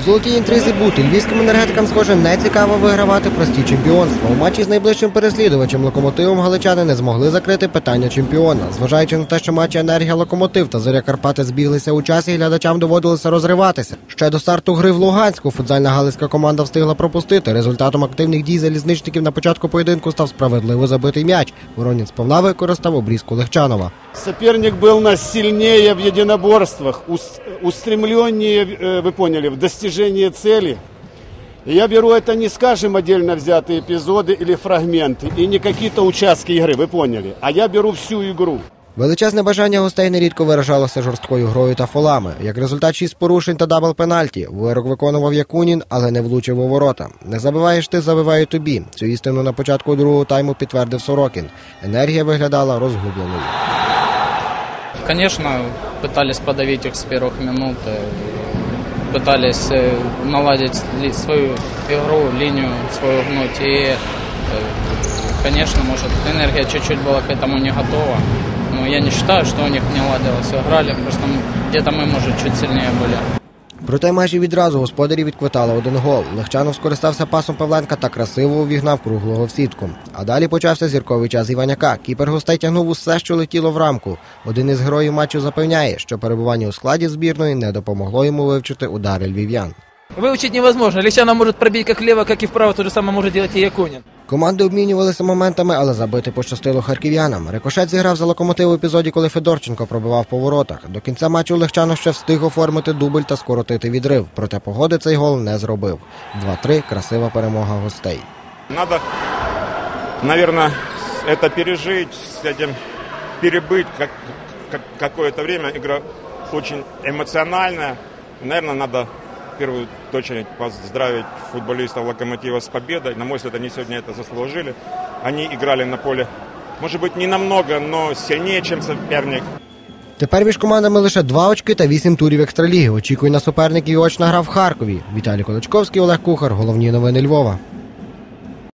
В золотій інтризі бути львівським енергетикам, схоже, не цікаво вигравати прості чемпіонства. У матчі з найближчим переслідувачем локомотивом галичани не змогли закрити питання чемпіона. Зважаючи на те, що матчі енергія локомотив та зоря Карпати збіглися у часі, глядачам доводилося розриватися. Ще до старту гри в Луганську футзальна галицька команда встигла пропустити. Результатом активних дій залізничників на початку поєдинку став справедливо забитий м'яч. Воронін сповна використав обрізку Легчанова. Соперник был нас сильнее в единоборствах, ус- устремленнее, э, вы поняли, в достижении цели. И я беру это не, скажем, отдельно взятые эпизоды или фрагменты, и не какие-то участки игры, вы поняли, а я беру всю игру. Величезне бажання гостей нерідко виражалося жорсткою грою та фолами. Як результат шість порушень та дабл пенальті. Вирок виконував Якунін, але не влучив у ворота. Не забиваєш ти, забиваю тобі. Цю істину на початку другого тайму підтвердив Сорокін. Енергія виглядала розгубленою. Конечно, пытались подавить их с первых минут, э, пытались э, наладить ли- свою игру, линию свою гнуть. И, э, конечно, может, энергия чуть-чуть была к этому не готова. Но я не считаю, что у них не ладилось. Играли, просто м- где-то мы, может, чуть сильнее были. Проте майже відразу господарі відквитали один гол. Легчанов скористався пасом Павленка та красиво увігнав круглого в сітку. А далі почався зірковий час Іваняка. Кіпер гостей тягнув усе, що летіло в рамку. Один із героїв матчу запевняє, що перебування у складі збірної не допомогло йому вивчити удари львів'ян. Выучить невозможно. Лещана может пробить как влево, как и вправо. То же самое может делать и Якунин. Команди обмінювалися моментами, але забити пощастило харків'янам. Рикошет зіграв за локомотив у епізоді, коли Федорченко пробивав по воротах. До кінця матчу Легчанов ще встиг оформити дубль та скоротити відрив. Проте погоди цей гол не зробив. 2-3 – красива перемога гостей. Надо, наверное, это пережить, с этим перебыть как, как- какое-то время. Игра очень эмоциональная. Наверное, надо в первую очередь поздравить футболистов «Локомотива» с победой. На мой взгляд, они сегодня это заслужили. Они играли на поле, может быть, не намного, но сильнее, чем соперник. Тепер між командами лише два очки та вісім турів екстраліги. Очікує на суперників і очна гра в Харкові. Віталій Колочковський, Олег Кухар. Головні новини Львова.